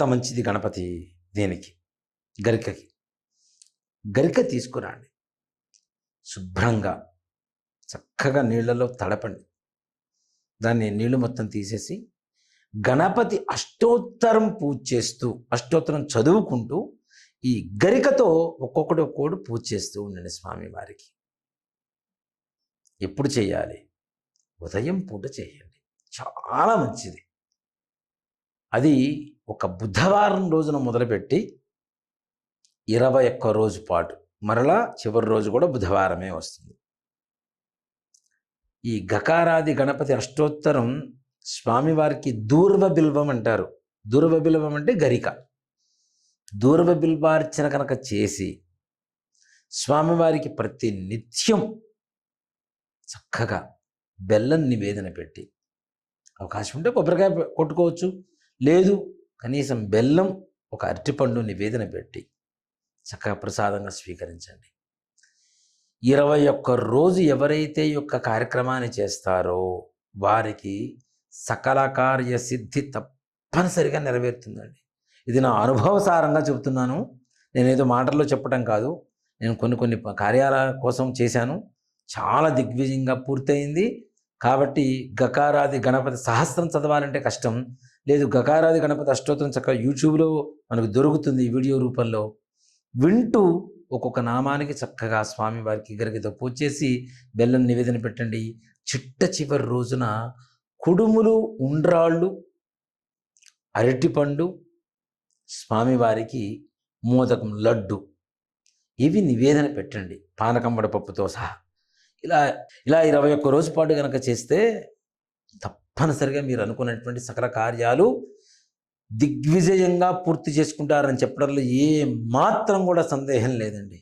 అంత మంచిది గణపతి దేనికి? గరికకి. గరిక తీసుకురండి. శుభ్రంగా చక్కగా నీళ్ళలో తడపండి. దాన్ని నీళ్ళు మొత్తం తీసేసి గణపతి అష్టోత్తరం పూజ చేస్తూ అష్టోత్తరం చదువుకుంటూ ఈ గరికతో ఒక్కొక్కటి ఒక్కొక్కటి పూజ చేస్తూ ఉండండి స్వామి వారికి. ఎప్పుడు చేయాలి? ఉదయం పూట చేయండి. చాలా మంచిది. అది ఒక బుధవారం రోజున మొదలుపెట్టి ఇరవై ఒక్క రోజు పాటు మరలా చివరి రోజు కూడా బుధవారమే వస్తుంది. ఈ గకారాది గణపతి అష్టోత్తరం స్వామివారికి దూర్వ బిల్వం అంటారు. దూర్వ బిల్వం అంటే గరిక. దూర్వ బిల్వార్చన కనుక చేసి స్వామివారికి ప్రతి నిత్యం చక్కగా బెల్లం నివేదన పెట్టి అవకాశం ఉంటే కొబ్బరికాయ కొట్టుకోవచ్చు. లేదు కనీసం బెల్లం ఒక అరటిపండు నివేదన పెట్టి చక్కగా ప్రసాదంగా స్వీకరించండి. ఇరవై ఒక్క రోజు ఎవరైతే యొక్క కార్యక్రమాన్ని చేస్తారో వారికి సకల కార్య సిద్ధి తప్పనిసరిగా నెరవేరుతుందండి. ఇది నా అనుభవసారంగా చెబుతున్నాను. నేనేదో మాటల్లో చెప్పడం కాదు. నేను కొన్ని కొన్ని కార్యాల కోసం చేశాను. చాలా దిగ్విజయంగా పూర్తయింది. కాబట్టి గకారాది గణపతి సహస్రం చదవాలంటే కష్టం. లేదు గకారాది గణపతి అష్టోత్తరం చక్కగా యూట్యూబ్లో మనకు దొరుకుతుంది వీడియో రూపంలో. వింటూ ఒక్కొక్క నామానికి చక్కగా స్వామి వారికి గరికతో పూజ చేసి బెల్లం నివేదన పెట్టండి. చిట్ట చివరి రోజున కుడుములు ఉండ్రాళ్ళు అరటిపండు స్వామివారికి మోదకం లడ్డు ఇవి నివేదన పెట్టండి. పానకం వడపప్పుతో సహా. ఇలా ఇలా ఇరవై ఒక్క రోజు పాటు కనుక చేస్తే తప్ప తప్పనిసరిగా మీరు అనుకున్నటువంటి సకల కార్యాలు దిగ్విజయంగా పూర్తి చేసుకుంటారని చెప్పడంలో ఏ మాత్రం కూడా సందేహం లేదండి.